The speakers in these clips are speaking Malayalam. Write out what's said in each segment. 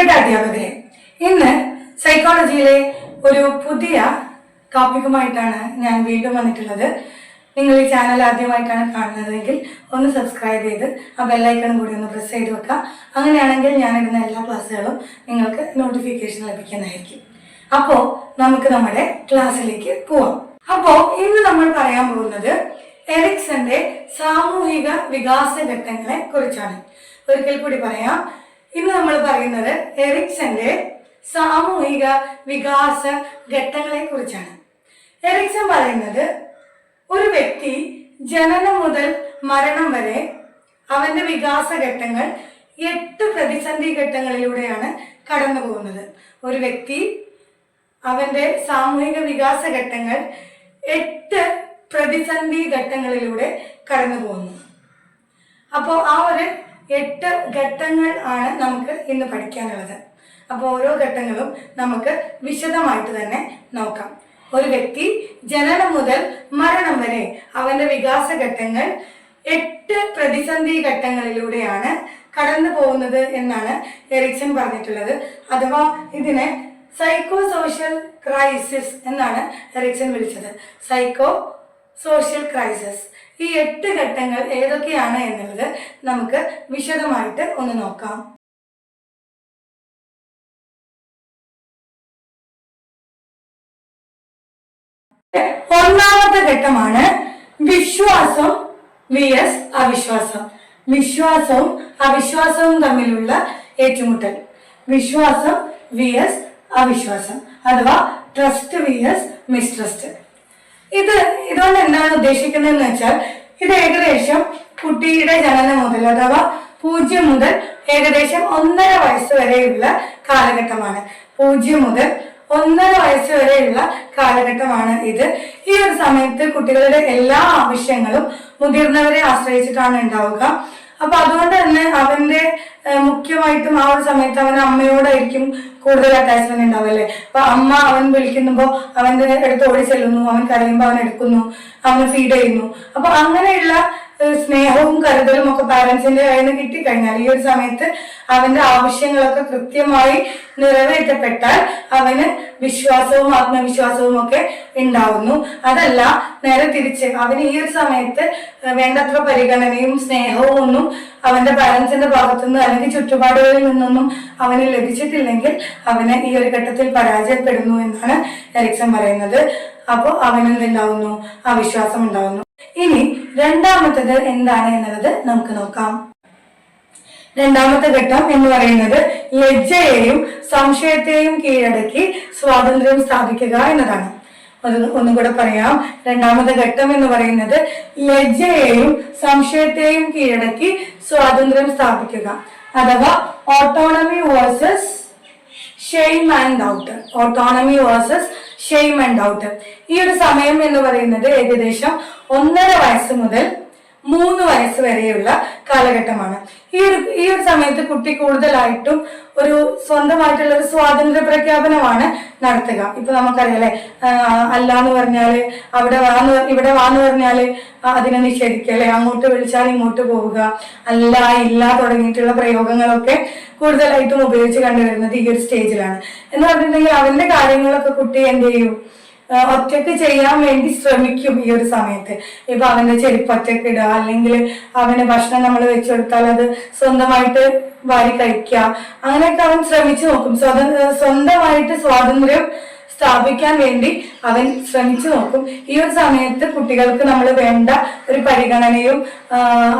പ്രിയപ്പെട്ട അധ്യാപകരെ ഇന്ന് സൈക്കോളജിയിലെ ഒരു പുതിയ ടോപ്പിക്കുമായിട്ടാണ് ഞാൻ വീണ്ടും വന്നിട്ടുള്ളത്. നിങ്ങൾ ഈ ചാനൽ ആദ്യമായിട്ടാണ് കാണുന്നതെങ്കിൽ ഒന്ന് സബ്സ്ക്രൈബ് ചെയ്ത് ആ ബെല്ലൈക്കണും കൂടി ഒന്ന് പ്രസ് ചെയ്ത് വെക്കുക. അങ്ങനെയാണെങ്കിൽ ഞാൻ ഇടുന്ന എല്ലാ ക്ലാസ്സുകളും നിങ്ങൾക്ക് നോട്ടിഫിക്കേഷൻ ലഭിക്കുന്നതായിരിക്കും. അപ്പോൾ നമുക്ക് നമ്മുടെ ക്ലാസ്സിലേക്ക് പോവാം. അപ്പോൾ ഇന്ന് നമ്മൾ പറയാൻ പോകുന്നത് എറിക്സന്റെ സാമൂഹിക വികാസ ഘട്ടങ്ങളെ കുറിച്ചാണ്. ഒരിക്കൽ കൂടി പറയാം. ഇന്ന് നമ്മൾ പറയുന്നത് എറിക്സന്റെ സാമൂഹിക വികാസ ഘട്ടങ്ങളെ കുറിച്ചാണ്. എറിക്സൺ പറയുന്നത് ഒരു വ്യക്തി ജനനം മുതൽ മരണം വരെ അവന്റെ വികാസ ഘട്ടങ്ങൾ എട്ട് പ്രതിസന്ധി ഘട്ടങ്ങളിലൂടെയാണ് കടന്നു പോകുന്നത്. ഒരു വ്യക്തി അവന്റെ സാമൂഹിക വികാസ ഘട്ടങ്ങൾ എട്ട് പ്രതിസന്ധി ഘട്ടങ്ങളിലൂടെ കടന്നു പോകുന്നു. അപ്പോൾ ആ ഒരു എട്ട് ഘട്ടങ്ങൾ ആണ് നമുക്ക് ഇന്ന് പഠിക്കാനുള്ളത്. അപ്പോൾ ഓരോ ഘട്ടങ്ങളും നമുക്ക് വിശദമായിട്ട് തന്നെ നോക്കാം. ഒരു വ്യക്തി ജനനം മുതൽ മരണം വരെ അവന്റെ വികാസ ഘട്ടങ്ങൾ എട്ട് പ്രതിസന്ധി ഘട്ടങ്ങളിലൂടെയാണ് കടന്നു പോകുന്നത് എന്നാണ് എറിക്സൺ പറഞ്ഞിട്ടുള്ളത്. അഥവാ ഇതിനെ സൈക്കോ സോഷ്യൽ ക്രൈസിസ് എന്നാണ് എറിക്സൺ വിളിച്ചത്. സൈക്കോ സോഷ്യൽ ക്രൈസിസ് ഈ എട്ട് ഘട്ടങ്ങൾ ഏതൊക്കെയാണ് എന്നുള്ളത് നമുക്ക് വിശദമായിട്ട് ഒന്ന് നോക്കാം. ഒന്നാമത്തെ ഘട്ടമാണ് വിശ്വാസം വി എസ് അവിശ്വാസം. വിശ്വാസവും അവിശ്വാസവും തമ്മിലുള്ള ഏറ്റുമുട്ടൽ. വിശ്വാസം വി എസ് അവിശ്വാസം. അഥവാ ട്രസ്റ്റ് വി എസ് മിസ്ട്രസ്റ്റ്. ഇത് ഇതുകൊണ്ട് എന്താണ് ഉദ്ദേശിക്കുന്നതെന്ന് വെച്ചാൽ ഇത് ഏകദേശം കുട്ടിയുടെ ജനനം മുതൽ അഥവാ പൂജ്യം മുതൽ ഏകദേശം ഒന്നര വയസ്സ് വരെയുള്ള കാലഘട്ടമാണ്. പൂജ്യം മുതൽ ഒന്നര വയസ്സ് വരെയുള്ള കാലഘട്ടമാണ് ഇത്. ഈ ഒരു സമയത്ത് കുട്ടികളുടെ എല്ലാ ആവശ്യങ്ങളും മുതിർന്നവരെ ആശ്രയിച്ചിട്ടാണ് ഉണ്ടാവുക. അപ്പൊ അതുകൊണ്ട് തന്നെ അവന്റെ മുഖ്യമായിട്ടും ആ ഒരു സമയത്ത് അവൻ അമ്മയോടായിരിക്കും കൂടുതൽ അറ്റാച്ച്മെന്റ് ഉണ്ടാവല്ലേ? അപ്പൊ അമ്മ അവൻ വിളിക്കുമ്പോ അവന്റെ അടുത്ത് ഓടി ചെല്ലുന്നു അവൻ കരയുമ്പോ അവൻ എടുക്കുന്നു അവൻ ഫീഡ് ചെയ്യുന്നു. അപ്പൊ അങ്ങനെയുള്ള ഏഹ്, സ്നേഹവും കരുതലും ഒക്കെ പാരന്റ്സിന്റെ കയ്യിൽ നിന്ന് കിട്ടിക്കഴിഞ്ഞാൽ ഈ ഒരു സമയത്ത് അവന്റെ ആവശ്യങ്ങളൊക്കെ കൃത്യമായി നിറവേറ്റപ്പെട്ടാൽ അവന് വിശ്വാസവും ആത്മവിശ്വാസവും ഒക്കെ ഉണ്ടാവുന്നു. അതല്ല നേരെ തിരിച്ച് അവന് ഈ ഒരു സമയത്ത് വേണ്ടത്ര പരിഗണനയും സ്നേഹവും ഒന്നും അവന്റെ പാരന്റ്സിന്റെ ഭാഗത്തുനിന്ന് അല്ലെങ്കിൽ ചുറ്റുപാടുകളിൽ നിന്നൊന്നും അവന് ലഭിച്ചിട്ടില്ലെങ്കിൽ അവന് ഈ ഒരു ഘട്ടത്തിൽ പരാജയപ്പെടുന്നു എന്നാണ് എറിക്സൺ പറയുന്നത്. അപ്പോൾ അവനെന്തുണ്ടാവുന്നു ആ വിശ്വാസം ഉണ്ടാവുന്നു. ഇനി രണ്ടാമത്തത് എന്താണ് എന്നുള്ളത് നമുക്ക് നോക്കാം. രണ്ടാമത്തെ ഘട്ടം എന്ന് പറയുന്നത് ലജ്ജയെയും സംശയത്തെയും കീഴടക്കി സ്വാതന്ത്ര്യം സ്ഥാപിക്കുക എന്നതാണ്. അത് ഒന്നും കൂടെ പറയാം. രണ്ടാമത്തെ ഘട്ടം എന്ന് പറയുന്നത് ലജ്ജയെയും സംശയത്തെയും കീഴടക്കി സ്വാതന്ത്ര്യം സ്ഥാപിക്കുക. അഥവാ autonomy versus shame and doubt autonomy versus shame and doubt. ഈ ഒരു സമയം എന്ന് പറയുന്നത് ഏകദേശം ഒന്നര വയസ്സ് മുതൽ മൂന്ന് വയസ്സ് വരെയുള്ള കാലഘട്ടമാണ്. ഈ ഒരു ഈ ഒരു സമയത്ത് കുട്ടി കൂടുതലായിട്ടും ഒരു സ്വന്തമായിട്ടുള്ള ഒരു സ്വാതന്ത്ര്യ പ്രഖ്യാപനമാണ് നടത്തുക. ഇപ്പൊ നമുക്കറിയാലേ ആഹ് അല്ല എന്ന് പറഞ്ഞാൽ അവിടെ വാന്ന് ഇവിടെ വാന്ന് പറഞ്ഞാൽ അതിനെ നിഷേധിക്കല്ലേ അങ്ങോട്ട് വിളിച്ചാൽ ഇങ്ങോട്ട് പോവുക. അല്ല ഇല്ല തുടങ്ങിയിട്ടുള്ള പ്രയോഗങ്ങളൊക്കെ കൂടുതലായിട്ടും ഉപയോഗിച്ച് കണ്ടുവരുന്നത് ഈ ഒരു സ്റ്റേജിലാണ്. എന്ന് പറഞ്ഞിട്ടുണ്ടെങ്കിൽ അവന്റെ കാര്യങ്ങളൊക്കെ കുട്ടി എന്ത് ചെയ്യും? ആ, ഒറ്റയ്ക്ക് ചെയ്യാൻ വേണ്ടി ശ്രമിക്കും ഈ ഒരു സമയത്ത്. ഇപ്പൊ അവന്റെ ചെരുപ്പ് ഒറ്റയ്ക്ക് ഇടുക അല്ലെങ്കിൽ അവന് ഭക്ഷണം നമ്മൾ വെച്ചു കൊടുത്താൽ അത് സ്വന്തമായിട്ട് വാരി കഴിക്കുക. അങ്ങനെയൊക്കെ അവൻ ശ്രമിച്ചു നോക്കും. സ്വതന്ത്ര സ്വന്തമായിട്ട് സ്വാതന്ത്ര്യം സ്ഥാപിക്കാൻ വേണ്ടി അവൻ ശ്രമിച്ചു നോക്കും. ഈ ഒരു സമയത്ത് കുട്ടികൾക്ക് നമ്മൾ വേണ്ട ഒരു പരിഗണനയും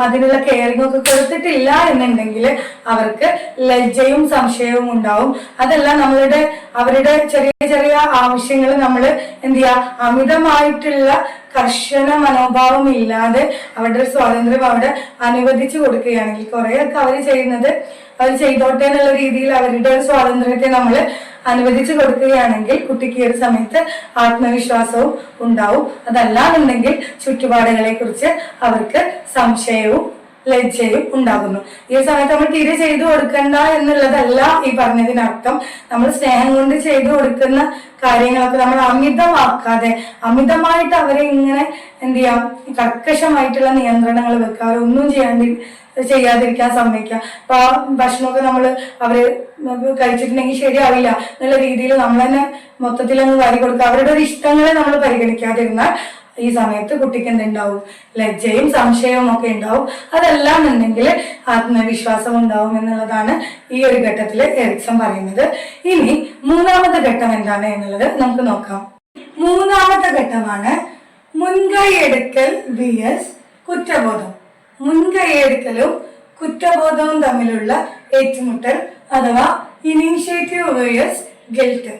അതിനുള്ള കെയറിംഗ് ഒക്കെ കൊടുത്തിട്ടില്ല എന്നുണ്ടെങ്കിൽ അവർക്ക് ലജ്ജയും സംശയവും ഉണ്ടാവും. അതെല്ലാം നമ്മളുടെ അവരുടെ ചെറിയ ചെറിയ ആവശ്യങ്ങൾ നമ്മൾ എന്ത് ചെയ്യുക? അമിതമായിട്ടുള്ള കർശന മനോഭാവം ഇല്ലാതെ അവരുടെ ഒരു സ്വാതന്ത്ര്യം അവിടെ അനുവദിച്ചു കൊടുക്കുകയാണെങ്കിൽ കുറെയൊക്കെ അവർ ചെയ്യുന്നത് അവർ ചെയ്തോട്ടെ എന്നുള്ള രീതിയിൽ അവരുടെ ഒരു സ്വാതന്ത്ര്യത്തെ നമ്മൾ അനുവദിച്ചു കൊടുക്കുകയാണെങ്കിൽ കുട്ടിക്ക് ഈ ഒരു സമയത്ത് ആത്മവിശ്വാസവും ഉണ്ടാവും. അതല്ലാന്നുണ്ടെങ്കിൽ ചുറ്റുപാടുകളെ കുറിച്ച് അവർക്ക് സംശയവും ലജ്ജയും ഉണ്ടാകുന്നു. ഈ സമയത്ത് നമ്മൾ തീരെ ചെയ്തു കൊടുക്കണ്ട എന്നുള്ളതല്ല ഈ പറഞ്ഞതിനർത്ഥം. നമ്മൾ സ്നേഹം കൊണ്ട് ചെയ്തു കൊടുക്കുന്ന കാര്യങ്ങളൊക്കെ നമ്മൾ അമിതമാക്കാതെ അമിതമായിട്ട് അവരെ ഇങ്ങനെ എന്ത് ചെയ്യാം? കർക്കശമായിട്ടുള്ള നിയന്ത്രണങ്ങൾ വെക്കുക. അവരൊന്നും ചെയ്യാണ്ടി ചെയ്യാതിരിക്കാൻ സമ്മതിക്കുക. അപ്പൊ ആ ഭക്ഷണമൊക്കെ നമ്മൾ അവർ കഴിച്ചിട്ടുണ്ടെങ്കിൽ ശരിയാവില്ല എന്നുള്ള രീതിയിൽ നമ്മൾ തന്നെ മൊത്തത്തിൽ അങ്ങ് വാരി കൊടുക്കുക. അവരുടെ ഒരു ഇഷ്ടങ്ങളെ നമ്മൾ പരിഗണിക്കാതിരുന്നാൽ ഈ സമയത്ത് കുട്ടിക്ക് എന്തുണ്ടാവും? ലജ്ജയും സംശയവും ഒക്കെ ഉണ്ടാവും. അതെല്ലാം ഉണ്ടെങ്കിൽ ആത്മവിശ്വാസം ഉണ്ടാവും എന്നുള്ളതാണ് ഈ ഒരു ഘട്ടത്തിൽ എറിക്സൺ പറയുന്നത്. ഇനി മൂന്നാമത്തെ ഘട്ടം എന്താണ് എന്നുള്ളത് നമുക്ക് നോക്കാം. മൂന്നാമത്തെ ഘട്ടമാണ് മുൻകൈയെടുക്കൽ വി എസ് കുറ്റബോധം. മുൻകൈയെടുക്കലും കുറ്റബോധവും തമ്മിലുള്ള ഏറ്റുമുട്ടൽ അഥവാ ഇനീഷ്യേറ്റീവ് വേഴ്സ് ഗിൽട്ട്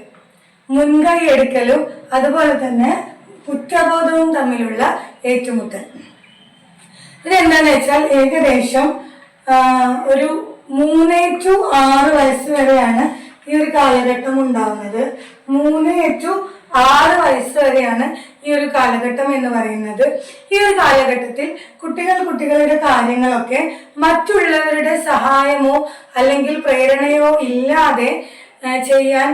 മുൻകൈ എടുക്കലും അതുപോലെ തന്നെ കുറ്റബോധവും തമ്മിലുള്ള ഏറ്റുമുട്ടൽ. ഇതെന്താന്ന് വെച്ചാൽ ഏകദേശം ഒരു മൂന്ന് ടു ആറ് വയസ്സ് വരെയാണ് ഈ ഒരു കാലഘട്ടം ഉണ്ടാവുന്നത്. മൂന്ന് ടു ആറ് വയസ്സ് വരെയാണ് ഈ ഒരു കാലഘട്ടം എന്ന് പറയുന്നത്. ഈ ഒരു കാലഘട്ടത്തിൽ കുട്ടികൾ കുട്ടികളുടെ കാര്യങ്ങളൊക്കെ മറ്റുള്ളവരുടെ സഹായമോ അല്ലെങ്കിൽ പ്രേരണയോ ഇല്ലാതെ ചെയ്യാൻ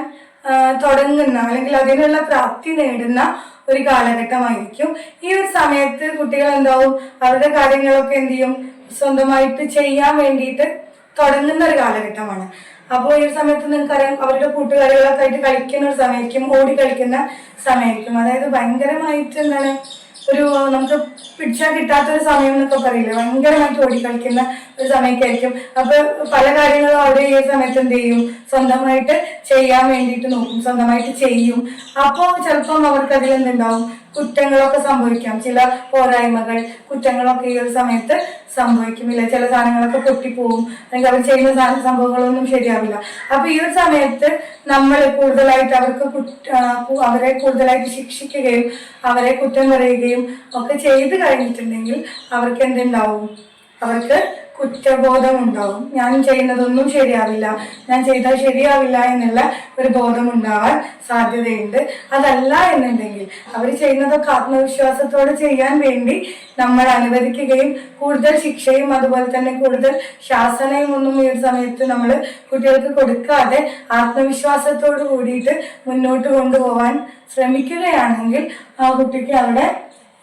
തുടങ്ങുന്ന അല്ലെങ്കിൽ അതിനുള്ള പ്രാപ്തി നേടുന്ന ഒരു കാലഘട്ടമായിരിക്കും. ഈ ഒരു സമയത്ത് കുട്ടികൾ എന്താവും? അവരുടെ കാര്യങ്ങളൊക്കെ എന്ത് ചെയ്യും? സ്വന്തമായിട്ട് ചെയ്യാൻ വേണ്ടിയിട്ട് തുടങ്ങുന്ന ഒരു കാലഘട്ടമാണ്. അപ്പോൾ ഈ ഒരു സമയത്ത് നിങ്ങൾക്കറിയാം അവരുടെ കൂട്ടുകാരികളൊക്കെ ആയിട്ട് കളിക്കുന്ന ഒരു സമയമായിരിക്കും ഓടി കളിക്കുന്ന സമയമായിരിക്കും. അതായത് ഭയങ്കരമായിട്ട് എന്താണ്? ഒരു നമുക്ക് പിടിച്ചാൽ കിട്ടാത്തൊരു സമയം എന്നൊക്കെ പറയില്ലേ? ഭയങ്കരമായിട്ട് ഓടി കളിക്കുന്ന ഒരു സമയത്തായിരിക്കും. അപ്പൊ പല കാര്യങ്ങളും അവർ ഈ സമയത്ത് എന്ത് ചെയ്യും? സ്വന്തമായിട്ട് ചെയ്യാൻ വേണ്ടിയിട്ട് നോക്കും. സ്വന്തമായിട്ട് ചെയ്യും. അപ്പോൾ ചിലപ്പം അവർക്ക് അതിൽ എന്തുണ്ടാവും? കുറ്റങ്ങളൊക്കെ സംഭവിക്കാം. ചില പോരായ്മകൾ കുറ്റങ്ങളൊക്കെ ഈ ഒരു സമയത്ത് സംഭവിക്കുമില്ല ചില സാധനങ്ങളൊക്കെ പൊട്ടിപ്പോവും. അല്ലെങ്കിൽ അവർ ചെയ്യുന്ന സാധന സംഭവങ്ങളൊന്നും ശരിയാവില്ല. അപ്പൊ ഈ ഒരു സമയത്ത് നമ്മൾ കൂടുതലായിട്ട് അവർക്ക് അവരെ കൂടുതലായിട്ട് ശിക്ഷിക്കുകയും അവരെ കുറ്റം പറയുകയും ഒക്കെ ചെയ്ത് കഴിഞ്ഞിട്ടുണ്ടെങ്കിൽ അവർക്ക് എന്തുണ്ടാവും? അവർക്ക് കുറ്റബോധം ഉണ്ടാവും ഞാൻ ചെയ്യുന്നതൊന്നും ശരിയാവില്ല. ഞാൻ ചെയ്താൽ ശരിയാവില്ല എന്നുള്ള ഒരു ബോധം ഉണ്ടാവാൻ സാധ്യതയുണ്ട്. അതല്ല എന്നുണ്ടെങ്കിൽ അവർ ചെയ്യുന്നതൊക്കെ ആത്മവിശ്വാസത്തോടെ ചെയ്യാൻ വേണ്ടി നമ്മൾ അനുവദിക്കുകയും കൂടുതൽ ശിക്ഷയും അതുപോലെ തന്നെ കൂടുതൽ ശാസനയും ഒന്നും ഈ ഒരു സമയത്ത് നമ്മൾ കുട്ടികൾക്ക് കൊടുക്കാതെ ആത്മവിശ്വാസത്തോട് കൂടിയിട്ട് മുന്നോട്ട് കൊണ്ടുപോകാൻ ശ്രമിക്കുകയാണെങ്കിൽ ആ കുട്ടിക്ക് അവിടെ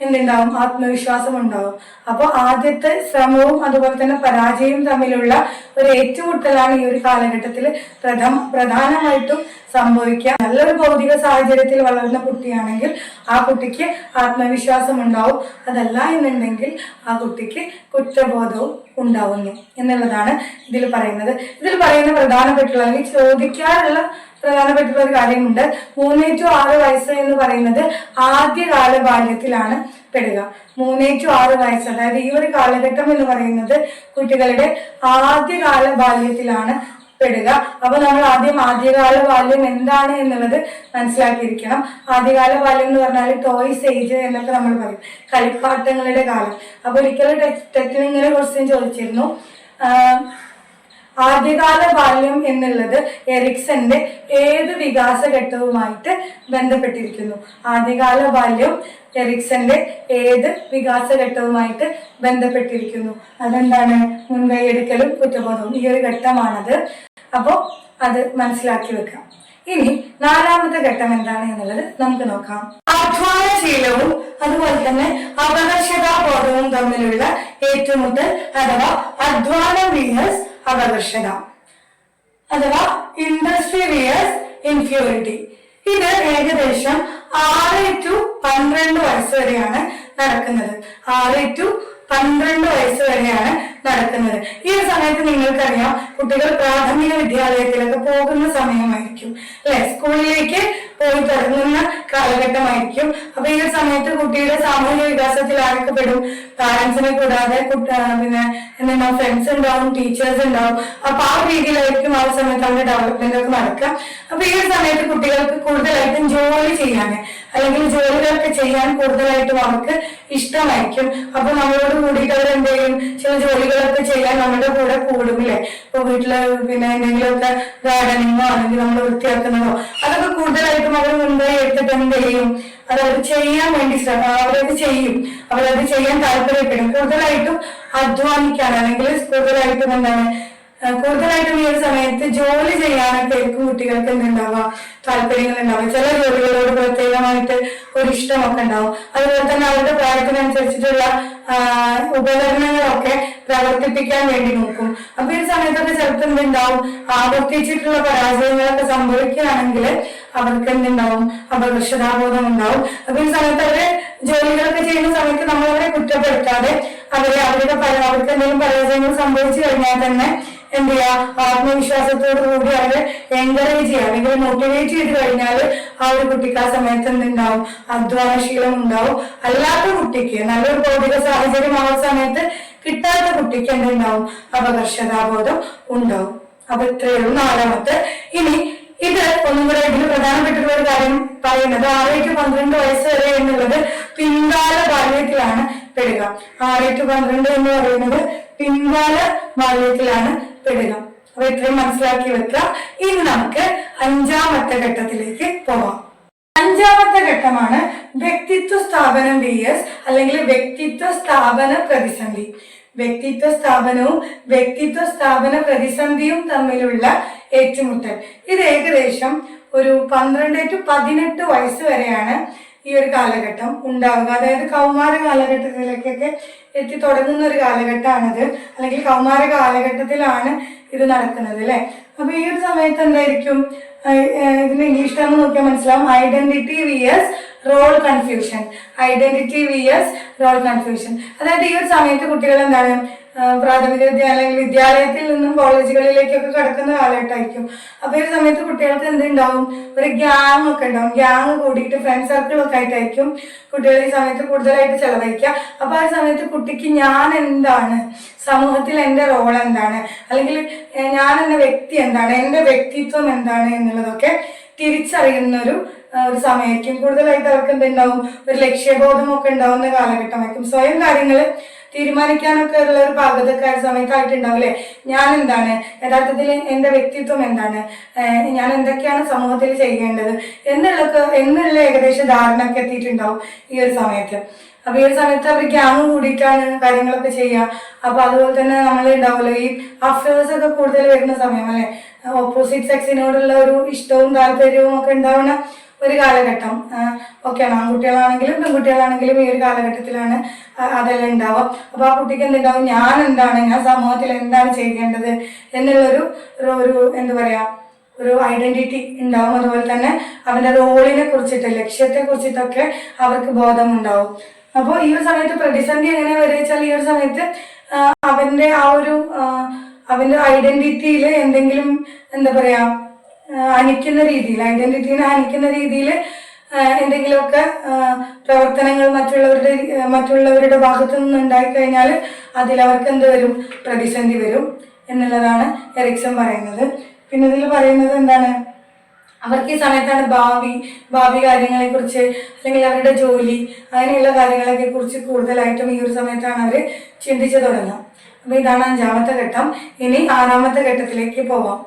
എന്തുണ്ടാവും? ആത്മവിശ്വാസം ഉണ്ടാവും അപ്പോൾ ആദ്യത്തെ ശ്രമവും അതുപോലെ തന്നെ പരാജയവും തമ്മിലുള്ള ഒരു ഏറ്റുമുട്ടലാണ് ഈ ഒരു കാലഘട്ടത്തിൽ പ്രഥമ പ്രധാനമായിട്ടും സംഭവിക്കുക. നല്ലൊരു ഭൗതിക സാഹചര്യത്തിൽ വളർന്ന കുട്ടിയാണെങ്കിൽ ആ കുട്ടിക്ക് ആത്മവിശ്വാസം ഉണ്ടാവും അതല്ല എന്നുണ്ടെങ്കിൽ ആ കുട്ടിക്ക് കുറ്റബോധവും ഉണ്ടാവുന്നു എന്നുള്ളതാണ് ഇതിൽ പറയുന്നത്. ഇതിൽ പറയുന്ന പ്രധാനപ്പെട്ടുള്ള അല്ലെങ്കിൽ ചോദിക്കാറുള്ള പ്രധാനപ്പെട്ടുള്ള ഒരു കാര്യമുണ്ട്. മൂന്നേ ടു ആറ് വയസ്സ് എന്ന് പറയുന്നത് ആദ്യകാല ബാല്യത്തിലാണ് പെടുക. മൂന്നേ ടു ആറ് വയസ്സ് അതായത് ഈ ഒരു കാലഘട്ടം എന്ന് പറയുന്നത് കുട്ടികളുടെ ആദ്യകാല ബാല്യത്തിലാണ് പെടുക. അപ്പൊ നമ്മൾ ആദ്യം ആദ്യകാല ബാല്യം എന്താണ് എന്നുള്ളത് മനസ്സിലാക്കിയിരിക്കണം. ആദ്യകാല ബാല്യം എന്ന് പറഞ്ഞാൽ ടോയ്സ് ഏജ് എന്നൊക്കെ നമ്മൾ പറയും. കളിപ്പാട്ടങ്ങളുടെ കാലം. അപ്പൊ ഒരിക്കലും ടെക്നിങ്ങിനെ ക്വസ്റ്റ്യൻ ചോദിച്ചിരുന്നു. ആദ്യകാല ബാല്യം എന്നുള്ളത് എറിക്സന്റെ ഏത് വികാസഘട്ടവുമായിട്ട് ബന്ധപ്പെട്ടിരിക്കുന്നു. ആദ്യകാല ബാല്യം എറിക്സന്റെ ഏത് വികാസഘട്ടവുമായിട്ട് ബന്ധപ്പെട്ടിരിക്കുന്നു. അതെന്താണ്? മുൻകൈയെടുക്കലും കുറ്റബോധവും. ഈ ഒരു ഘട്ടമാണത്. അപ്പോൾ അത് മനസ്സിലാക്കി വെക്കാം. ഇനി നാലാമത്തെ ഘട്ടം എന്താണ് എന്നുള്ളത് നമുക്ക് നോക്കാം. അധ്വാനശീലവും അതുപോലെ തന്നെ അപകർഷതാബോധവും തമ്മിലുള്ള ഏറ്റുമുട്ടൽ അഥവാ അധ്വാന വിയേഴ്സ് അപകർഷത അഥവാ ഇൻഡസ്ട്രിയസ് ഇൻഫ്യൂരിറ്റി ഇത് ഏകദേശം ആറ് ടു പന്ത്രണ്ട് വയസ്സ് വരെയാണ് നടക്കുന്നത്. ആറ് ടു പന്ത്രണ്ട് വയസ്സ് വരെയാണ് നടക്കുന്നത്. ഈ ഒരു സമയത്ത് നിങ്ങൾക്കറിയാം കുട്ടികൾ പ്രാഥമിക വിദ്യാലയത്തിലൊക്കെ പോകുന്ന സമയമായിരിക്കും. അല്ലെ? സ്കൂളിലേക്ക് പോയി തുടങ്ങുന്ന കാലഘട്ടമായിരിക്കും. അപ്പൊ ഈ ഒരു സമയത്ത് കുട്ടിയുടെ സാമൂഹിക വികാസത്തിൽ ആരൊക്കെ പെടും? പാരന്റ്സിനെ കൂടാതെ പിന്നെ എന്താ ഫ്രണ്ട്സ് ഉണ്ടാവും ടീച്ചേഴ്സ് ഉണ്ടാവും. അപ്പൊ ആ രീതിയിലായിരിക്കും ആ സമയത്ത് അവരുടെ ഡെവലപ്മെന്റ് ഒക്കെ നടക്കുക. അപ്പൊ ഈ ഒരു സമയത്ത് കുട്ടികൾക്ക് കൂടുതലായിട്ടും ജോലി ചെയ്യാൻ അല്ലെങ്കിൽ ജോലികളൊക്കെ ചെയ്യാൻ കൂടുതലായിട്ടും അവർക്ക് ഇഷ്ടമായിരിക്കും. അപ്പൊ നമ്മളോട് കൂടിയിട്ട് അവർ എന്ത് ചെയ്യും ചില ജോലികളൊക്കെ ചെയ്യാൻ നമ്മുടെ കൂടെ കൂടും അല്ലെ ഇപ്പൊ വീട്ടിൽ പിന്നെ എന്തെങ്കിലുമൊക്കെ ഗാർഡനിങ്ങോ അല്ലെങ്കിൽ നമ്മൾ വൃത്തിയാക്കുന്നതോ അതൊക്കെ കൂടുതലായിട്ടും അവർ മുൻപായി എടുത്തിട്ട് എന്ത് ചെയ്യും അത് അവർ ചെയ്യാൻ വേണ്ടി ശ്രമം അവരത് ചെയ്യും. അവരത് ചെയ്യാൻ താല്പര്യപ്പെടും. കൂടുതലായിട്ടും അധ്വാനിക്കാൻ അല്ലെങ്കിൽ കൂടുതലായിട്ടും എന്താണ് കൂടുതലായിട്ടും ഈ ഒരു സമയത്ത് ജോലി ചെയ്യാനൊക്കെ ആയിരിക്കും കുട്ടികൾക്ക് എന്തുണ്ടാവുക? താല്പര്യങ്ങൾ ഉണ്ടാവുക ചില ജോലികളോട് പ്രത്യേകമായിട്ട് ഒരു ഇഷ്ടമൊക്കെ ഉണ്ടാവും. അതുപോലെ തന്നെ അവരുടെ പ്രായത്തിനനുസരിച്ചിട്ടുള്ള ഉപകരണങ്ങളൊക്കെ പ്രവർത്തിപ്പിക്കാൻ വേണ്ടി നോക്കും. അപ്പൊ ഈ സമയത്തൊക്കെ ചിലപ്പോൾ എന്തുണ്ടാവും? ആവർത്തിച്ചിട്ടുള്ള പരാജയങ്ങളൊക്കെ സംഭവിക്കുകയാണെങ്കിൽ അവർക്ക് എന്തുണ്ടാവും? അപകർഷതാബോധം ഉണ്ടാവും. അപ്പൊ ഈ സമയത്ത് അവർ ജോലികളൊക്കെ ചെയ്യുന്ന സമയത്ത് നമ്മൾ അവരെ കുറ്റപ്പെടുത്താതെ അവരെ അവരുടെ പല അവർക്ക് എന്തെങ്കിലും പരാജയങ്ങൾ സംഭവിച്ചു കഴിഞ്ഞാൽ തന്നെ എന്ത് ചെയ്യാ? ആത്മവിശ്വാസത്തോടു കൂടി അവരെ എൻകറേജ് ചെയ്യുക അല്ലെങ്കിൽ മോട്ടിവേറ്റ് ചെയ്ത് കഴിഞ്ഞാൽ ആ ഒരു കുട്ടിക്ക് ആ സമയത്ത് എന്തുണ്ടാവും? അധ്വാനശീലം ഉണ്ടാവും. അല്ലാത്ത കുട്ടിക്ക് നല്ലൊരു ഭൗതിക സാഹചര്യം ആ സമയത്ത് കിട്ടാത്ത കുട്ടിക്ക് എന്തുണ്ടാവും? അപകർഷതാബോധം ഉണ്ടാവും. അപ്പൊ ഇത്രയുള്ളൂ നാലാമത്തെ. ഇനി ഇത് ഒന്നും കൂടെ ഇതിൽ പ്രധാനപ്പെട്ടിട്ടുള്ള ഒരു കാര്യം പറയുന്നത് ആറ് ടു പന്ത്രണ്ട് വയസ്സ് വരെ എന്നുള്ളത് പിൻകാല ബാല്യത്തിലാണ് പെടുക. ആറ് ടു പന്ത്രണ്ട് എന്ന് പറയുന്നത് പിൻകാല ബാല്യത്തിലാണ് പെടുക. അപ്പൊ ഇത്രയും മനസ്സിലാക്കി വെക്കുക. ഇനി നമുക്ക് അഞ്ചാമത്തെ ഘട്ടത്തിലേക്ക് പോവാം. അഞ്ചാമത്തെ ഘട്ടമാണ് വ്യക്തിത്വ സ്ഥാപനം ബി എസ് അല്ലെങ്കിൽ വ്യക്തിത്വ സ്ഥാപന പ്രതിസന്ധി. വ്യക്തിത്വ സ്ഥാപനവും വ്യക്തിത്വ സ്ഥാപന പ്രതിസന്ധിയും തമ്മിലുള്ള ഏറ്റുമുട്ടൽ. ഇത് ഏകദേശം ഒരു പന്ത്രണ്ട് ടു പതിനെട്ട് വയസ്സ് വരെയാണ് ഈ ഒരു കാലഘട്ടം ഉണ്ടാവുക. അതായത് കൗമാര കാലഘട്ടത്തിലേക്കൊക്കെ എത്തി തുടങ്ങുന്ന ഒരു കാലഘട്ടമാണത്. അല്ലെങ്കിൽ കൗമാര കാലഘട്ടത്തിലാണ് ഇത് നടക്കുന്നത് അല്ലെ? അപ്പൊ ഈ ഒരു സമയത്ത് എന്തായിരിക്കും? ഇതിന് ഇംഗ്ലീഷ് ടേം നോക്കിയാൽ മനസ്സിലാവും. Identity V S role confusion identity V S role confusion അതായത് ഈ ഒരു സമയത്ത് കുട്ടികൾ എന്താണ്? പ്രാഥമിക വിദ്യാലയങ്ങൾ വിദ്യാലയത്തിൽ നിന്നും കോളേജുകളിലേക്കൊക്കെ കടക്കുന്ന കാലഘട്ടമായിരിക്കും. അപ്പൊ ഒരു സമയത്ത് കുട്ടികൾക്ക് എന്തുണ്ടാവും? ഒരു ഗ്യാങ് ഒക്കെ ഉണ്ടാവും. ഗ്യാങ് കൂടിയിട്ട് ഫ്രണ്ട് സർക്കിൾ ഒക്കെ ആയിട്ടായിരിക്കും കുട്ടികൾ ഈ സമയത്ത് കൂടുതലായിട്ട് ചെലവഴിക്കുക. അപ്പൊ ആ സമയത്ത് കുട്ടിക്ക് ഞാൻ എന്താണ്? സമൂഹത്തിൽ എന്റെ റോൾ എന്താണ്? അല്ലെങ്കിൽ ഞാൻ എന്ന വ്യക്തി എന്താണ്? എന്റെ വ്യക്തിത്വം എന്താണ് എന്നുള്ളതൊക്കെ തിരിച്ചറിയുന്ന ഒരു ഒരു സമയമായിരിക്കും. കൂടുതലായിട്ട് അവർക്ക് എന്തുണ്ടാവും? ഒരു ലക്ഷ്യബോധമൊക്കെ ഉണ്ടാവുന്ന കാലഘട്ടമായിരിക്കും. സ്വയം കാര്യങ്ങൾ തീരുമാനിക്കാനൊക്കെ ഉള്ള ഒരു പാകതക്കാർ സമയത്തായിട്ടുണ്ടാവും അല്ലേ ഞാൻ എന്താണ് യഥാർത്ഥത്തിൽ എന്റെ വ്യക്തിത്വം എന്താണ്? ഞാൻ എന്തൊക്കെയാണ് സമൂഹത്തിൽ ചെയ്യേണ്ടത്? എന്നുള്ളൊക്കെ എന്നുള്ള ഏകദേശ ധാരണ ഒക്കെ എത്തിയിട്ടുണ്ടാവും ഈ ഒരു സമയത്ത്. അപ്പൊ ഈ ഒരു സമയത്ത് അവർ ഗ്യാങ് കൂടിയിട്ടാണ് കാര്യങ്ങളൊക്കെ ചെയ്യുക. അപ്പൊ അതുപോലെ തന്നെ നമ്മൾ ഉണ്ടാവുമല്ലോ ഈ അഫേഴ്സ് ഒക്കെ കൂടുതൽ വരുന്ന സമയം അല്ലെ? ഓപ്പോസിറ്റ് സെക്സിനോടുള്ള ഒരു ഇഷ്ടവും താല്പര്യവും ഒക്കെ ഉണ്ടാവുന്ന ഒരു കാലഘട്ടം. ഓക്കെയാണ് ആൺകുട്ടികളാണെങ്കിലും പെൺകുട്ടികളാണെങ്കിലും ഈ ഒരു കാലഘട്ടത്തിലാണ് അതെല്ലാം ഉണ്ടാവുക. അപ്പൊ ആ കുട്ടിക്ക് എന്തുണ്ടാവും? ഞാൻ എന്താണ്? ഞാൻ സമൂഹത്തിൽ എന്താണ് ചെയ്യേണ്ടത്? എന്നുള്ളൊരു ഒരു- എന്താ പറയുക ഒരു ഐഡന്റിറ്റി ഉണ്ടാവും. അതുപോലെ തന്നെ അവന്റെ റോളിനെ കുറിച്ചിട്ട് ലക്ഷ്യത്തെ കുറിച്ചിട്ടൊക്കെ അവർക്ക് ബോധം ഉണ്ടാവും അപ്പോൾ ഈ ഒരു സമയത്ത് പ്രതിസന്ധി എങ്ങനെ വരിക വെച്ചാൽ ഈ ഒരു സമയത്ത് അവന്റെ ആ ഒരു അവന്റെ ഐഡന്റിറ്റിയിൽ എന്തെങ്കിലും എന്താ പറയാ ആ, ഹനിക്കുന്ന രീതിയിൽ ഐഡന്റിറ്റീനെ അനിക്കുന്ന രീതിയിൽ എന്തെങ്കിലുമൊക്കെ പ്രവർത്തനങ്ങൾ മറ്റുള്ളവരുടെ മറ്റുള്ളവരുടെ ഭാഗത്തു നിന്ന് ഉണ്ടായിക്കഴിഞ്ഞാൽ അതിൽ അവർക്ക് എന്ത് വരും? പ്രതിസന്ധി വരും എന്നുള്ളതാണ് എറിക്സൺ പറയുന്നത്. പിന്നെ ഇതിൽ പറയുന്നത് എന്താണ്? അവർക്ക് ഈ സമയത്താണ് ഭാവി ഭാവി കാര്യങ്ങളെ കുറിച്ച് അല്ലെങ്കിൽ അവരുടെ ജോലി അങ്ങനെയുള്ള കാര്യങ്ങളൊക്കെ കുറിച്ച് കൂടുതലായിട്ടും ഈ ഒരു സമയത്താണ് അവർ ചിന്തിച്ചു തുടങ്ങുക. അപ്പൊ ഇതാണ് അഞ്ചാമത്തെ ഘട്ടം. ഇനി ആറാമത്തെ ഘട്ടത്തിലേക്ക് പോവാം.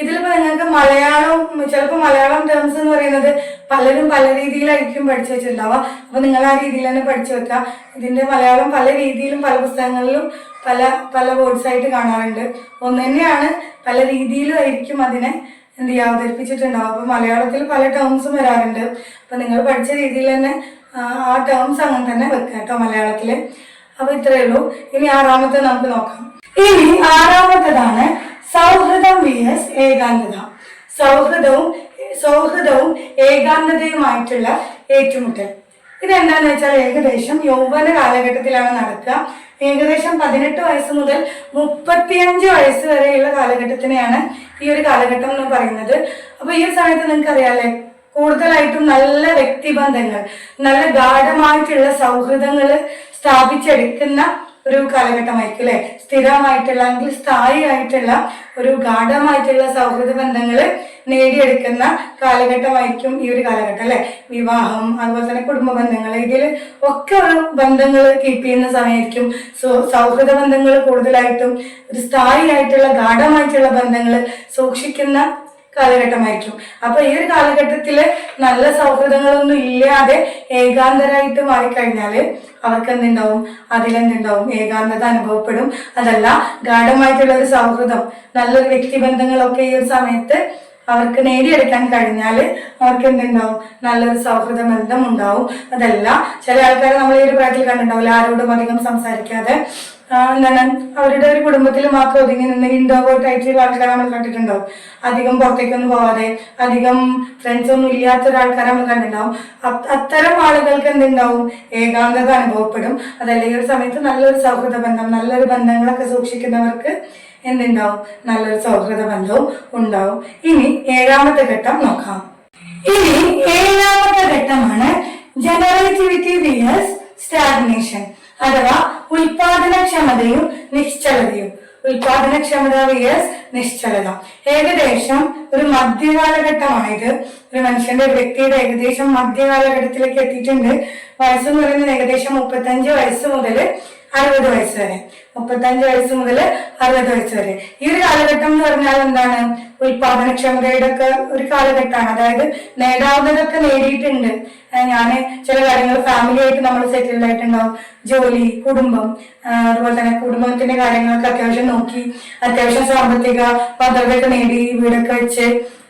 ഇതിലിപ്പോ നിങ്ങൾക്ക് മലയാളം ചിലപ്പോൾ മലയാളം ടേംസ് എന്ന് പറയുന്നത് പലരും പല രീതിയിലായിരിക്കും പഠിച്ചു വെച്ചിട്ടുണ്ടാവുക. അപ്പൊ നിങ്ങൾ ആ രീതിയിൽ തന്നെ പഠിച്ചു വെക്കുക. ഇതിന്റെ മലയാളം പല രീതിയിലും പല പുസ്തകങ്ങളിലും പല പല വേർഡ്സ് ആയിട്ട് കാണാറുണ്ട്. ഒന്ന് തന്നെയാണ് പല രീതിയിലും ആയിരിക്കും അതിനെ എന്ത് ചെയ്യുക അവതരിപ്പിച്ചിട്ടുണ്ടാവും അപ്പൊ മലയാളത്തിൽ പല ടേംസും വരാറുണ്ട്. അപ്പൊ നിങ്ങൾ പഠിച്ച രീതിയിൽ തന്നെ ആ ടേംസ് അങ്ങനെ തന്നെ വെക്കുക കേട്ടോ മലയാളത്തിൽ. അപ്പൊ ഇത്രയേ ഉള്ളൂ. ഇനി ആറാമത്തെ നമുക്ക് നോക്കാം. ഇനി ആറാമത്തേതാണ് സൗഹൃദം വി എസ് ഏകാന്തത. സൗഹൃദവും സൗഹൃദവും ഏകാന്തതയുമായിട്ടുള്ള ഏറ്റുമുട്ടൽ. ഇതെന്താന്ന് വെച്ചാൽ ഏകദേശം യൗവന കാലഘട്ടത്തിലാണ് നടക്കുക. ഏകദേശം പതിനെട്ട് വയസ്സ് മുതൽ മുപ്പത്തിയഞ്ച് വയസ്സ് വരെയുള്ള കാലഘട്ടത്തിനെയാണ് ഈ ഒരു കാലഘട്ടം എന്ന് പറയുന്നത്. അപ്പൊ ഈ സമയത്ത് നിങ്ങൾക്ക് അറിയാല്ലേ കൂടുതലായിട്ടും നല്ല വ്യക്തിബന്ധങ്ങൾ നല്ല ഗാഠമായിട്ടുള്ള സൗഹൃദങ്ങൾ സ്ഥാപിച്ചെടുക്കുന്ന ഒരു കാലഘട്ടമായിരിക്കും അല്ലെ? സ്ഥിരമായിട്ടുള്ള അല്ലെങ്കിൽ സ്ഥായിയായിട്ടുള്ള ഒരു ഗാഠമായിട്ടുള്ള സൗഹൃദ ബന്ധങ്ങൾ നേടിയെടുക്കുന്ന കാലഘട്ടമായിരിക്കും ഈ ഒരു കാലഘട്ടം അല്ലെ? വിവാഹം അതുപോലെ തന്നെ കുടുംബ ബന്ധങ്ങൾ ഇതിൽ ഒക്കെ ഒരു ബന്ധങ്ങൾ കീപ്പ് ചെയ്യുന്ന സമയമായിരിക്കും. സോ സൗഹൃദ ബന്ധങ്ങൾ കൂടുതലായിട്ടും ഒരു സ്ഥായിയായിട്ടുള്ള ഗാഠമായിട്ടുള്ള ബന്ധങ്ങൾ സൂക്ഷിക്കുന്ന കാലഘട്ടമായിരിക്കും. അപ്പൊ ഈ ഒരു കാലഘട്ടത്തിൽ നല്ല സൗഹൃദങ്ങളൊന്നും ഇല്ലാതെ ഏകാന്തരായിട്ട് മാറിക്കഴിഞ്ഞാൽ അവർക്ക് എന്തുണ്ടാവും അതിലെന്തുണ്ടാവും? ഏകാന്തത അനുഭവപ്പെടും. അതല്ല ഗാഠമായിട്ടുള്ള ഒരു സൗഹൃദം നല്ലൊരു വ്യക്തിബന്ധങ്ങളൊക്കെ ഈ ഒരു സമയത്ത് അവർക്ക് നേടിയെടുക്കാൻ കഴിഞ്ഞാൽ അവർക്ക് എന്തുണ്ടാവും നല്ലൊരു സൗഹൃദ ബന്ധം ഉണ്ടാവും അതല്ല ചില ആൾക്കാർ നമ്മൾ ഈ ഒരു പ്രായത്തിൽ കണ്ടിട്ടുണ്ടാവില്ല? ആരോടും അധികം സംസാരിക്കാതെ എന്താണ് അവരുടെ ഒരു കുടുംബത്തിൽ മാത്രം ഒതുങ്ങി നിന്ന് ഇൻഡോവേർട്ട് ആയിട്ടുള്ള ആൾക്കാരെ നമ്മൾ കണ്ടിട്ടുണ്ടാവും. അധികം പുറത്തേക്കൊന്നും പോവാതെ അധികം ഫ്രണ്ട്സ് ഒന്നും ഇല്ലാത്ത ഒരാൾക്കാരെ നമ്മൾ കണ്ടിട്ടുണ്ടാവും. അത്തരം ആളുകൾക്ക് എന്തുണ്ടാവും? ഏകാന്തത അനുഭവപ്പെടും. അതല്ലെങ്കിൽ ഒരു സമയത്ത് നല്ലൊരു സൗഹൃദ ബന്ധം നല്ലൊരു ബന്ധങ്ങളൊക്കെ സൂക്ഷിക്കുന്നവർക്ക് എന്തുണ്ടാവും? നല്ലൊരു സൗഹൃദ ബന്ധവും ഉണ്ടാവും. ഇനി ഏഴാമത്തെ ഘട്ടം നോക്കാം. ഇനി ഏഴാമത്തെ ഘട്ടമാണ് ജനറേറ്റിവിറ്റി വിയേഴ്സ് സ്റ്റാഗ്നേഷൻ അഥവാ ഉൽപാദനക്ഷമതയും നിശ്ചലതയും. ഉൽപാദനക്ഷമത വിയസ് നിശ്ചലത. ഏകദേശം ഒരു മധ്യകാലഘട്ടമായത് ഒരു മനുഷ്യന്റെ വ്യക്തിയുടെ ഏകദേശം മധ്യകാലഘട്ടത്തിലേക്ക് എത്തിയിട്ടുണ്ട്. വയസ്സെന്ന് പറയുന്നത് ഏകദേശം മുപ്പത്തഞ്ച് വയസ്സ് മുതൽ അറുപത് വയസ്സ് വരെ. മുപ്പത്തഞ്ച് വയസ്സ് മുതൽ അറുപത് വയസ്സ് വരെ. ഈ ഒരു കാലഘട്ടം എന്ന് പറഞ്ഞാൽ എന്താണ്? ഉൽപാദനക്ഷമതയുടെ ഒക്കെ ഒരു കാലഘട്ടമാണ്. അതായത് നേടാവുന്നതൊക്കെ നേടിയിട്ടുണ്ട്. ഞാൻ ചില കാര്യങ്ങൾ ഫാമിലി ആയിട്ട് നമ്മൾ സെറ്റിൽഡ് ആയിട്ടുണ്ടാവും. ജോലി കുടുംബം അതുപോലെ തന്നെ കുടുംബത്തിന്റെ കാര്യങ്ങളൊക്കെ അത്യാവശ്യം നോക്കി അത്യാവശ്യം സാമ്പത്തിക ഭദ്രതയൊക്കെ നേടി വീടൊക്കെ വെച്ച്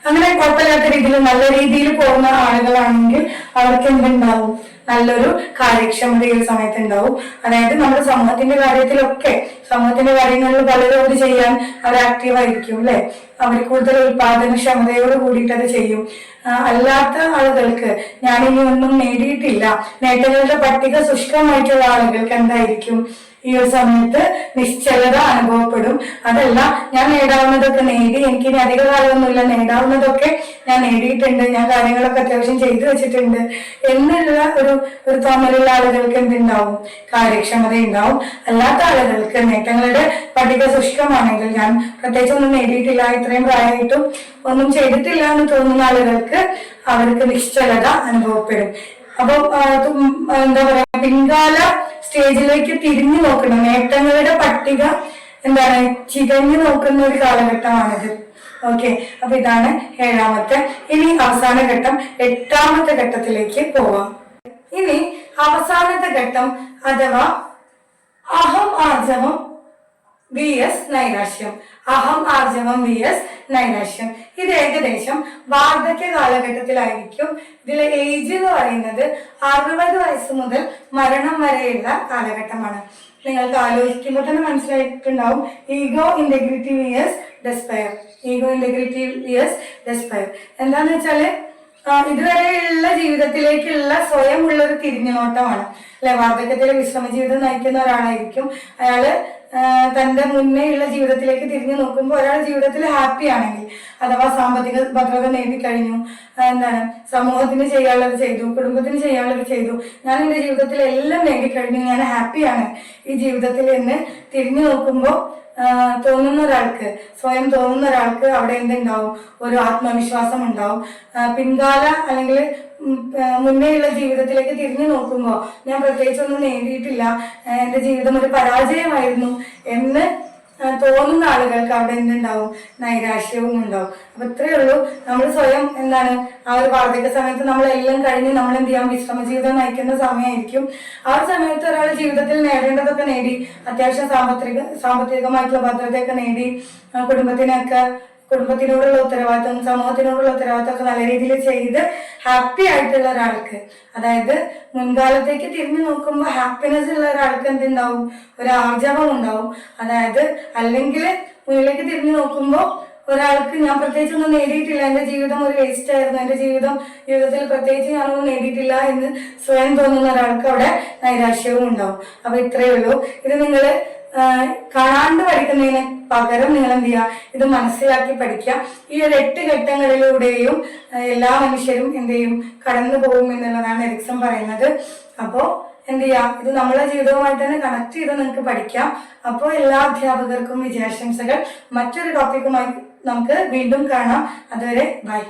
അങ്ങനെ കുഴപ്പമില്ലാത്ത രീതിയിൽ നല്ല രീതിയിൽ പോകുന്ന ആളുകളാണെങ്കിൽ അവർക്ക് എന്തുണ്ടാവും? നല്ലൊരു കാര്യക്ഷമത ഈ ഒരു സമയത്ത് ഉണ്ടാവും അതായത് നമ്മുടെ സമൂഹത്തിന്റെ കാര്യത്തിലൊക്കെ സമൂഹത്തിന്റെ കാര്യങ്ങളിൽ പലരും അവർ ചെയ്യാൻ അവർ ആക്റ്റീവ് ആയിരിക്കും അല്ലെ അവർ കൂടുതൽ ഉൽപാദനക്ഷമതയോട് കൂടിയിട്ട് അത് ചെയ്യും. അല്ലാത്ത ആളുകൾക്ക് ഞാനിനി ഒന്നും നേടിയിട്ടില്ല. നേട്ടങ്ങളുടെ പട്ടിക ശുഷ്കമായിട്ടുള്ള ആളുകൾക്ക് എന്തായിരിക്കും? ഈ ഒരു സമയത്ത് നിശ്ചലത അനുഭവപ്പെടും. അതല്ല ഞാൻ നേടാവുന്നതൊക്കെ നേടി എനിക്ക് ഇനി അധിക കാലമൊന്നുമില്ല നേടാവുന്നതൊക്കെ ഞാൻ നേടിയിട്ടുണ്ട്. ഞാൻ കാര്യങ്ങളൊക്കെ അത്യാവശ്യം ചെയ്തു വെച്ചിട്ടുണ്ട്. എന്നുള്ള ഒരു ഒരു തോന്നലുള്ള ആളുകൾക്ക് എന്തുണ്ടാവും? കാര്യക്ഷമത ഉണ്ടാവും. അല്ലാത്ത ആളുകൾക്ക് നേട്ടങ്ങളുടെ പട്ടിക ശുഷ്കമാണെങ്കിൽ ഞാൻ പ്രത്യേകിച്ച് ഒന്നും നേടിയിട്ടില്ല. ഇത്രയും പ്രായമായിട്ടും ഒന്നും ചെയ്തിട്ടില്ല എന്ന് തോന്നുന്ന ആളുകൾക്ക് അവർക്ക് നിശ്ചലത അനുഭവപ്പെടും. അപ്പൊ എന്താ പറയാ പിൻകാല സ്റ്റേജിലേക്ക് തിരിഞ്ഞു നോക്കണം. നേട്ടങ്ങളുടെ പട്ടിക എന്താണ്? ചികഞ്ഞു നോക്കുന്ന ഒരു കാലഘട്ടമാണിത്. ഓക്കെ അപ്പൊ ഇതാണ് ഏഴാമത്തെ. ഇനി അവസാന ഘട്ടം എട്ടാമത്തെ ഘട്ടത്തിലേക്ക് പോവാം. ഇനി അവസാനത്തെ ഘട്ടം അഥവാ അഹം ആർജവം വി എസ് നൈരാശ്യം. അഹം ആർജവം വി എസ് നൈനാശ്യം. ഇത് ഏകദേശം വാർദ്ധക്യ കാലഘട്ടത്തിലായിരിക്കും. ഇതിലെ ഏജ് എന്ന് പറയുന്നത് അറുപത് വയസ്സ് മുതൽ മരണം വരെയുള്ള കാലഘട്ടമാണ്. നിങ്ങൾക്ക് ആലോചിക്കുമ്പോൾ തന്നെ മനസ്സിലായിട്ടുണ്ടാവും. Ego integrity V S despair ego integrity V S despair എന്താന്ന് വെച്ചാൽ ഇതുവരെയുള്ള ജീവിതത്തിലേക്കുള്ള സ്വയം ഒരു തിരിഞ്ഞുനോട്ടമാണ്. അല്ലെ വാർദ്ധക്യത്തിലെ വിശ്രമ ജീവിതം നയിക്കുന്ന ഒരാളായിരിക്കും. അയാൾ തന്റെ മുന്നേ ഉള്ള ജീവിതത്തിലേക്ക് തിരിഞ്ഞു നോക്കുമ്പോൾ ഒരാൾ ജീവിതത്തിൽ ഹാപ്പി ആണെങ്കിൽ അഥവാ സാമ്പത്തിക ഭദ്രത നേടിക്കഴിഞ്ഞു കഴിഞ്ഞു എന്താണ് സമൂഹത്തിന് ചെയ്യാനുള്ളത് ചെയ്തു കുടുംബത്തിന് ചെയ്യാനുള്ളത് ചെയ്തു ഞാൻ എന്റെ ജീവിതത്തിൽ എല്ലാം നേടിക്കഴിഞ്ഞു ഞാൻ ഹാപ്പിയാണ് ഈ ജീവിതത്തിൽ എന്ന് തിരിഞ്ഞു നോക്കുമ്പോൾ തോന്നുന്ന ഒരാൾക്ക് സ്വയം തോന്നുന്ന ഒരാൾക്ക് അവിടെ എന്തുണ്ടാവും? ഒരു ആത്മവിശ്വാസം ഉണ്ടാവും. പിൻകാല അല്ലെങ്കിൽ മുന്നേയുള്ള ജീവിതത്തിലേക്ക് തിരിഞ്ഞു നോക്കുമ്പോൾ ഞാൻ പ്രത്യേകിച്ചൊന്നും നേടിയിട്ടില്ല. എന്റെ ജീവിതം ഒരു പരാജയമായിരുന്നു എന്ന് തോന്നുന്ന ആളുകൾക്ക് അവിടെ എന്തുണ്ടാവും? നൈരാശ്യവും ഉണ്ടാവും. അപ്പൊ ഇത്രയേ ഉള്ളൂ. നമ്മൾ സ്വയം എന്താണ് ആ ഒരു വാർദ്ധക്യ സമയത്ത് നമ്മളെല്ലാം കഴിഞ്ഞ് നമ്മൾ എന്ത് ചെയ്യാം? വിശ്രമ ജീവിതം നയിക്കുന്ന സമയമായിരിക്കും. ആ സമയത്ത് ഒരാൾ ജീവിതത്തിൽ നേടേണ്ടതൊക്കെ നേടി അത്യാവശ്യം സാമ്പത്തിക സാമ്പത്തികമായിട്ടുള്ള ഭദ്രതയൊക്കെ നേടി കുടുംബത്തിനൊക്കെ കുടുംബത്തിനോടുള്ള ഉത്തരവാദിത്വം സമൂഹത്തിനോടുള്ള ഉത്തരവാദിത്വം ഒക്കെ നല്ല രീതിയിൽ ചെയ്ത് ഹാപ്പി ആയിട്ടുള്ള ഒരാൾക്ക്. അതായത് മുൻകാലത്തേക്ക് തിരിഞ്ഞു നോക്കുമ്പോൾ ഹാപ്പിനെസ് ഉള്ള ഒരാൾക്ക് എന്തുണ്ടാവും? ഒരു ആർജവം ഉണ്ടാവും. അതായത് അല്ലെങ്കിൽ മുന്നിലേക്ക് തിരിഞ്ഞു നോക്കുമ്പോൾ ഒരാൾക്ക് ഞാൻ പ്രത്യേകിച്ച് ഒന്നും നേടിയിട്ടില്ല. എന്റെ ജീവിതം ഒരു വേസ്റ്റ് ആയിരുന്നു. എന്റെ ജീവിതം ജീവിതത്തിൽ പ്രത്യേകിച്ച് ഞാനൊന്നും നേടിയിട്ടില്ല എന്ന് സ്വയം തോന്നുന്ന ഒരാൾക്ക് അവിടെ നൈരാശ്യവും ഉണ്ടാവും. അപ്പൊ ഇത്രയേ ഉള്ളൂ. ഇത് നിങ്ങൾ കാണാണ്ട് പഠിക്കുന്നതിന് പകരം നിങ്ങൾ എന്ത് ചെയ്യുക ഇത് മനസ്സിലാക്കി പഠിക്കുക ഈ ഒരു എട്ട് ഘട്ടങ്ങളിലൂടെയും എല്ലാ മനുഷ്യരും എന്ത് ചെയ്യും കടന്നു പോകും എന്നുള്ളതാണ് എരിക്സം പറയുന്നത്. അപ്പോ എന്ത് ചെയ്യാം ഇത് നമ്മളെ ജീവിതവുമായി തന്നെ കണക്ട് ചെയ്ത് നിങ്ങൾക്ക് പഠിക്കാം. അപ്പോൾ എല്ലാ അധ്യാപകർക്കും വിജയാശംസകൾ. മറ്റൊരു ടോപ്പിക്കുമായി നമുക്ക് വീണ്ടും കാണാം. അതുവരെ ബൈ